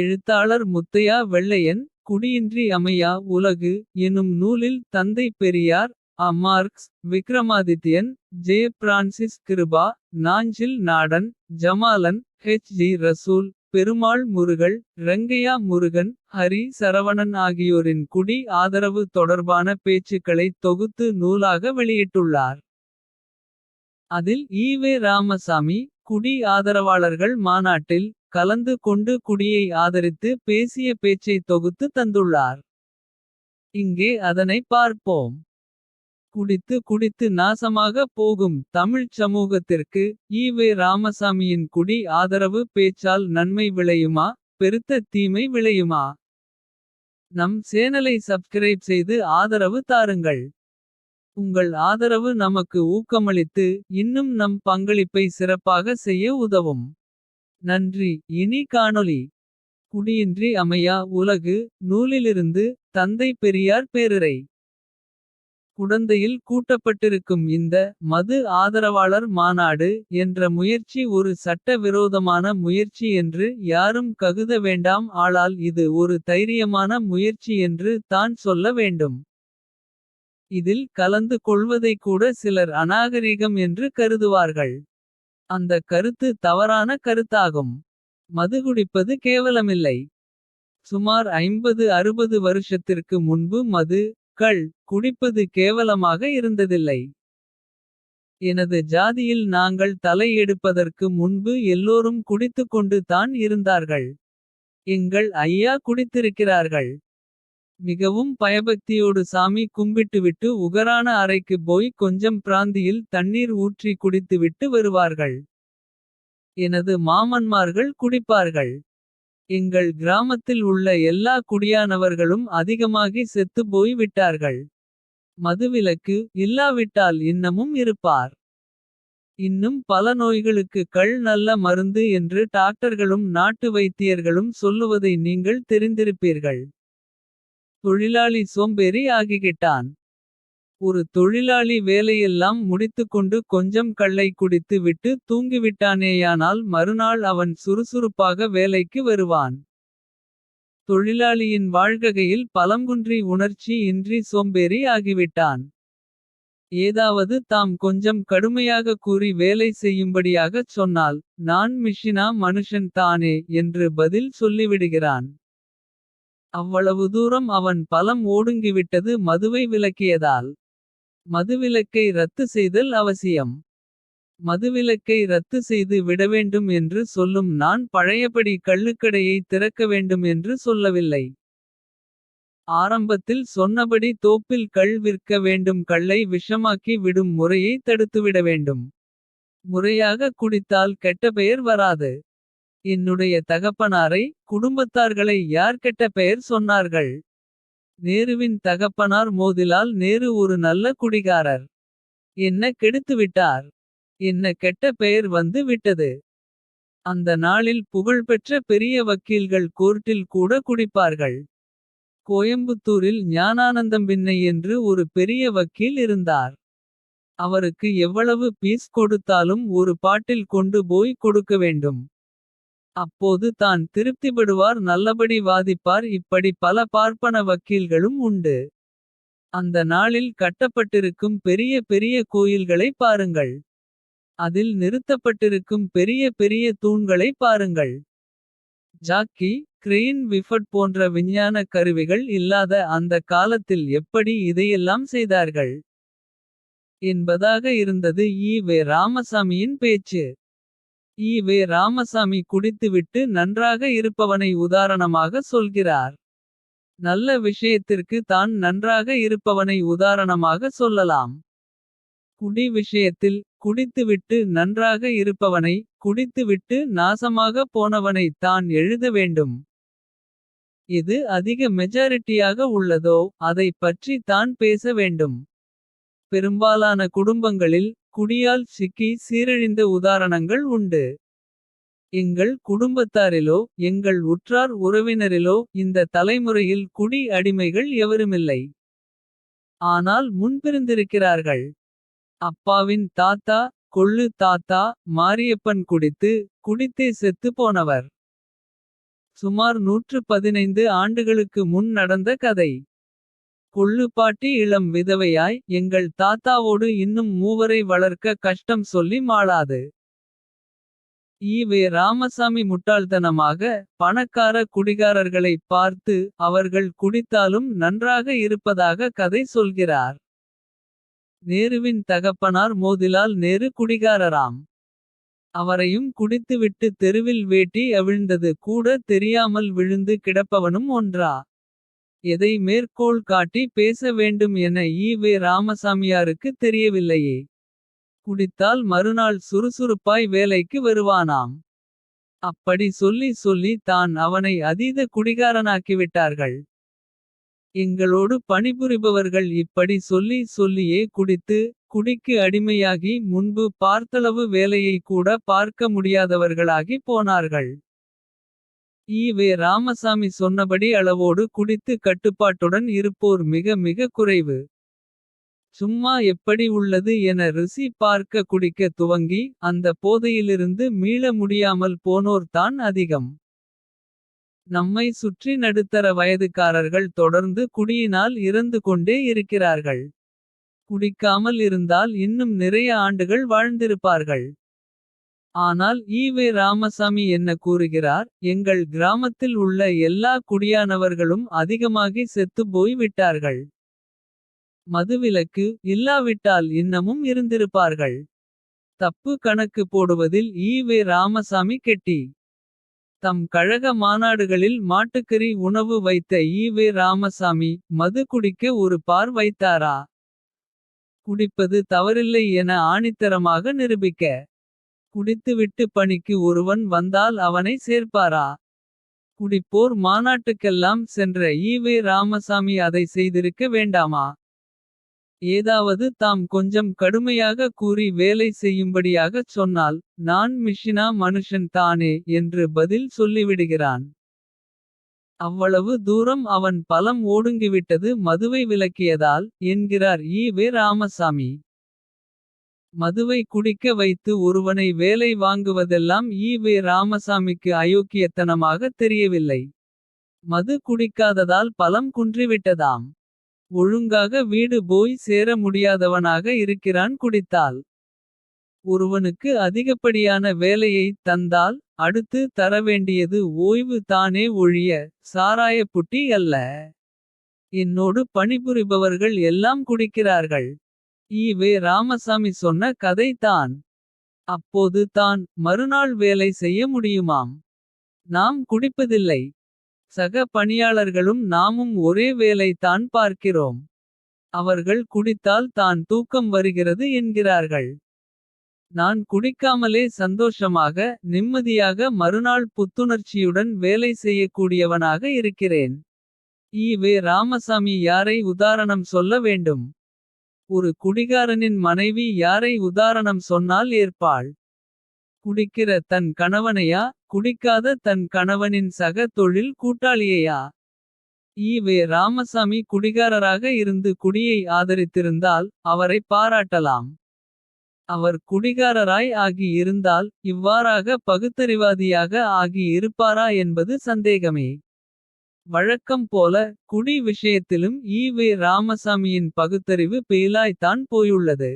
எழுத்தாளர் முத்தையா வெள்ளையன் குடியின்றி அமையா உலகு எனும் நூலில் தந்தை Periyar. A Marx Vikramadityan J Francis Kiruba. Nanjil Nadan Jamalan H G Rasool. Perumal Murugan Rangaiah Murugan Hari Saravanan ஆகியோரின் குடி ஆதரவு தொடர்பான பேச்சுக்களைத் தொகுத்து நூலாக வெளியிட்டுள்ளார். அதில் ஈ.வே ராமசாமி குடி ஆதரவாளர்கள் மாநாட்டில். கலந்து கொண்டு குடியை ஆதரித்து பேசிய பேச்சைத் தொகுத்து தந்துள்ளார். இங்கே அதனைப் பார்ப்போம். குடித்து குடித்து நாசமாக போகும் தமிழ்ச் சமூகத்திற்கு. ஈ.வே ராமசாமியின் குடி ஆதரவு பேச்சால் நன்மை விளையுமா. பெருத்த தீமை விளையுமா. நம் சேனலை சப்ஸ்கிரைப் செய்து ஆதரவு தாருங்கள். உங்கள் ஆதரவு நமக்கு ஊக்கமளித்து. இன்னும் நம் பங்களிப்பை சிறப்பாக செய்ய உதவும். நன்றி இனி காணொளி. குடியின்றி அமையா உலகு நூலிலிருந்து தந்தை பெரியார் பேருரை. குடந்தையில் கூட்டப்பட்டிருக்கும் இந்த மது ஆதரவாளர் மாநாடு. என்ற முயற்சி ஒரு சட்ட விரோதமான முயற்சி என்று. யாரும் ககுத வேண்டாம் ஆளால் இது ஒரு தைரியமான முயற்சி என்று தான் சொல்ல வேண்டும். இதில் கலந்து கொள்வதை கூட சிலர் அநாகரிகம் என்று கருதுவார்கள். அந்த கருத்து தவறான கருத்தாகும். மதுகுடிப்பது கேவலமில்லை. சுமார் 50-60 வருஷத்திற்கு முன்பு மது. கள் குடிப்பது கேவலமாக இருந்ததில்லை. எனது ஜாதியில் நாங்கள் தலை எடுப்பதற்கு முன்பு எல்லோரும் குடித்துக்கொண்டு தான் இருந்தார்கள். எங்கள் ஐயா குடித்திருக்கிறார்கள். மிகவும் பயபக்தியோடு சாமி கும்பிட்டுவிட்டு உகரான அறைக்கு போய் கொஞ்சம் பிராந்தியில் தண்ணீர் ஊற்றி குடித்துவிட்டு வருவார்கள். எனது மாமன்மார்கள் குடிப்பார்கள். எங்கள் கிராமத்தில் உள்ள எல்லா குடியானவர்களும் அதிகமாகி செத்து போய் விட்டார்கள். மதுவிலக்கு இல்லாவிட்டால் இன்னமும் இருப்பார். இன்னும் பல நோய்களுக்கு கள் நல்ல மருந்து என்று டாக்டர்களும் நாட்டு வைத்தியர்களும் சொல்லுவதை நீங்கள் தெரிந்திருப்பீர்கள். தொழிலாளி சோம்பேறி ஆகிவிட்டான். ஒரு தொழிலாளி வேலையெல்லாம் முடித்துக்கொண்டு கொஞ்சம் கள்ளை குடித்து விட்டு தூங்கிவிட்டானேயானால் மறுநாள் அவன் சுறுசுறுப்பாக வேலைக்கு வருவான். தொழிலாளியின் வாழ்ககையில் பலங்குன்றி உணர்ச்சி இன்றி சோம்பேறி ஆகிவிட்டான். ஏதாவது தாம் கொஞ்சம் கடுமையாக கூறி வேலை செய்யும்படியாகச் சொன்னால். நான் மிஷினா மனுஷன் தானே என்று பதில் சொல்லிவிடுகிறான். அவ்வளவு தூரம் அவன் பலம் ஓடுங்கிவிட்டது மதுவை விலக்கியதால். மதுவிலக்கை ரத்து செய்தல் அவசியம். மதுவிலக்கை ரத்து செய்து விடவேண்டும் என்று சொல்லும் நான் பழையபடி கள்ளுக்கடையை திறக்க வேண்டும் என்று சொல்லவில்லை. ஆரம்பத்தில் சொன்னபடி தோப்பில் கள் விற்க வேண்டும் கள்ளை விஷமாக்கி விடும் முறையை தடுத்துவிட வேண்டும். முறையாக குடித்தால் கெட்ட பெயர் வராது. என்னுடைய தகப்பனாரை குடும்பத்தார்களை யார் கெட்ட பெயர் சொன்னார்கள். நேருவின் தகப்பனார் மோதிலால் நேரு ஒரு நல்ல குடிகாரர். என்ன கெடுத்துவிட்டார். என்ன கெட்ட பெயர் வந்து விட்டது. அந்த நாளில் புகழ்பெற்ற பெரிய வக்கீல்கள் கோர்ட்டில் கூட குடிப்பார்கள். கோயம்புத்தூரில் ஞானானந்தம்பின்னை என்று ஒரு பெரிய வக்கீல் இருந்தார். அவருக்கு எவ்வளவு பீஸ் கொடுத்தாலும் ஒரு பாட்டில் கொண்டு போய் கொடுக்க வேண்டும். அப்போது தான் திருப்திபடுவார் நல்லபடி வாதிப்பார் இப்படி பல பார்ப்பன வக்கீல்களும் உண்டு. அந்த நாளில் கட்டப்பட்டிருக்கும் பெரிய பெரிய கோயில்களை பாருங்கள். அதில் நிறுத்தப்பட்டிருக்கும் பெரிய பெரிய தூண்களை பாருங்கள். ஜாக்கி கிரெயின் விஃபட் போன்ற விஞ்ஞான கருவிகள் இல்லாத அந்த காலத்தில் எப்படி இதையெல்லாம் செய்தார்கள். என்பதாக இருந்தது ஈ வே ராமசாமியின் பேச்சு. ஈவே ராமசாமி குடித்துவிட்டு நன்றாக இருப்பவனை உதாரணமாக சொல்கிறார். நல்ல விஷயத்திற்கு தான் நன்றாக இருப்பவனை உதாரணமாக சொல்லலாம். குடி விஷயத்தில் குடித்துவிட்டு நன்றாக இருப்பவனை. குடித்துவிட்டு நாசமாக போனவனை தான் எழுத வேண்டும். எது அதிக மெஜாரிட்டியாக உள்ளதோ அதைப் பற்றி தான் பேச வேண்டும். பெரும்பாலான குடும்பங்களில் குடியால் சிக்கி சீரழிந்த உதாரணங்கள் உண்டு. எங்கள் குடும்பத்தாரிலோ எங்கள் உற்றார் உறவினரிலோ இந்த தலைமுறையில் குடி அடிமைகள் எவருமில்லை. ஆனால் முன்பிருந்திருக்கிறார்கள். அப்பாவின் தாத்தா கொள்ளு தாத்தா மாரியப்பன் குடித்து குடித்தே செத்து போனவர். சுமார் 115 ஆண்டுகளுக்கு முன் நடந்த கதை. கொள்ளுப்பாட்டி இளம் விதவையாய் எங்கள் தாத்தாவோடு இன்னும் மூவரை வளர்க்க கஷ்டம் சொல்லி மாளாது. ஈவே ராமசாமி முட்டாள்தனமாக பணக்கார குடிகாரர்களைப் பார்த்து. அவர்கள் குடித்தாலும் நன்றாக இருப்பதாக கதை சொல்கிறார். நேருவின் தகப்பனார் மோதிலால் நேரு குடிகாரராம். அவரையும் குடித்துவிட்டு தெருவில் வேட்டி அவிழ்ந்தது கூட தெரியாமல் விழுந்து கிடப்பவனும் ஒன்றா. எதை மேற்கோள் காட்டி பேச வேண்டும் என ஈ வே ராமசாமியாருக்கு தெரியவில்லையே. குடித்தால் மறுநாள் சுறுசுறுப்பாய் வேலைக்கு வருவானாம். அப்படி சொல்லி சொல்லி தான் அவனை அதீத குடிகாரனாக்கிவிட்டார்கள். எங்களோடு பணிபுரிபவர்கள் இப்படி சொல்லி சொல்லியே குடித்து. குடிக்கு அடிமையாகி முன்பு பார்த்தளவு வேலையை கூட பார்க்க முடியாதவர்களாகி போனார்கள். ஈவே ராமசாமி சொன்னபடி அளவோடு குடித்து கட்டுப்பாட்டுடன் இருப்போர் மிக மிக குறைவு. சும்மா எப்படி உள்ளது என ருசி பார்க்க குடிக்க துவங்கி. அந்த போதையிலிருந்து மீள முடியாமல் போனோர் தான் அதிகம். நம்மை சுற்றி நடுத்தர வயதுக்காரர்கள் தொடர்ந்து குடியினால் இறந்து கொண்டே இருக்கிறார்கள். குடிக்காமல் இருந்தால் இன்னும் நிறைய ஆண்டுகள் வாழ்ந்திருப்பார்கள். ஆனால் ஈவே ராமசாமி என்ன கூறுகிறார். எங்கள் கிராமத்தில் உள்ள எல்லா குடியானவர்களும் அதிகமாகி செத்துப் போய் விட்டார்கள். மதுவிலக்கு இல்லாவிட்டால் இன்னமும் இருந்திருப்பார்கள். தப்பு கணக்கு போடுவதில் ஈவே ராமசாமி கெட்டி. தம் கழக மாநாடுகளில் மாட்டுக்கறி உணவு வைத்த ஈவே ராமசாமி. மது குடிக்க ஒரு பார் வைத்தாரா. குடிப்பது தவறில்லை என ஆணித்தரமாக நிரூபிக்க. குடித்துவிட்டு பணிக்கு ஒருவன் வந்தால் அவனை சேர்ப்பாரா. குடிப்போர் மாநாட்டுக்கெல்லாம் சென்ற ஈவே ராமசாமி அதை செய்திருக்க வேண்டாமா. ஏதாவது தாம் கொஞ்சம் கடுமையாக கூறி வேலை செய்யும்படியாகச் சொன்னால். நான் மிஷினா மனுஷன் தானே என்று பதில் சொல்லிவிடுகிறான். அவ்வளவு தூரம் அவன் பலம் ஓடுங்கிவிட்டது மதுவை விலக்கியதால். என்கிறார் ஈவே ராமசாமி. மதுவை குடிக்க வைத்து ஒருவனை வேலை வாங்குவதெல்லாம் ஈவே ராமசாமிக்கு அயோக்கியத்தனமாக தெரியவில்லை. மது குடிக்காததால் பலம் குன்றிவிட்டதாம். ஒழுங்காக வீடு போய் சேர முடியாதவனாக இருக்கிறான் குடித்தால். ஒருவனுக்கு அதிகப்படியான வேலையைத் தந்தால். அடுத்து தரவேண்டியது ஓய்வு தானே ஒழிய. சாராயப்புட்டி அல்ல. என்னோடு பணிபுரிபவர்கள் எல்லாம் குடிக்கிறார்கள். ஈவே ராமசாமி சொன்ன கதை தான். அப்போது தான் மறுநாள் வேலை செய்ய முடியுமாம். நாம் குடிப்பதில்லை. சக பணியாளர்களும் நாமும் ஒரே வேலை தான் பார்க்கிறோம். அவர்கள் குடித்தால் தான் தூக்கம் வருகிறது என்கிறார்கள். நான் குடிக்காமலே சந்தோஷமாக நிம்மதியாக மறுநாள் புத்துணர்ச்சியுடன் வேலை செய்யக்கூடியவனாக இருக்கிறேன். ஈவே ராமசாமி யாரை உதாரணம் சொல்ல வேண்டும். ஒரு குடிகாரனின் மனைவி யாரை உதாரணம் சொன்னால் ஏற்பாள். குடிக்கிற தன் கணவனையா குடிக்காத தன் கணவனின் சக தொழில் கூட்டாளியையா. ஈவே ராமசாமி குடிகாரராக இருந்து குடியை ஆதரித்திருந்தால். அவரை பாராட்டலாம். அவர் குடிகாரராய் ஆகி இருந்தால். இவ்வாறாக பகுத்தறிவாதியாக ஆகி இருப்பாரா என்பது சந்தேகமே. வழக்கம் போல குடி விஷயத்திலும் ஈவே ராமசாமியின் பகுத்தறிவு பேலாய்த்தான் போயுள்ளது.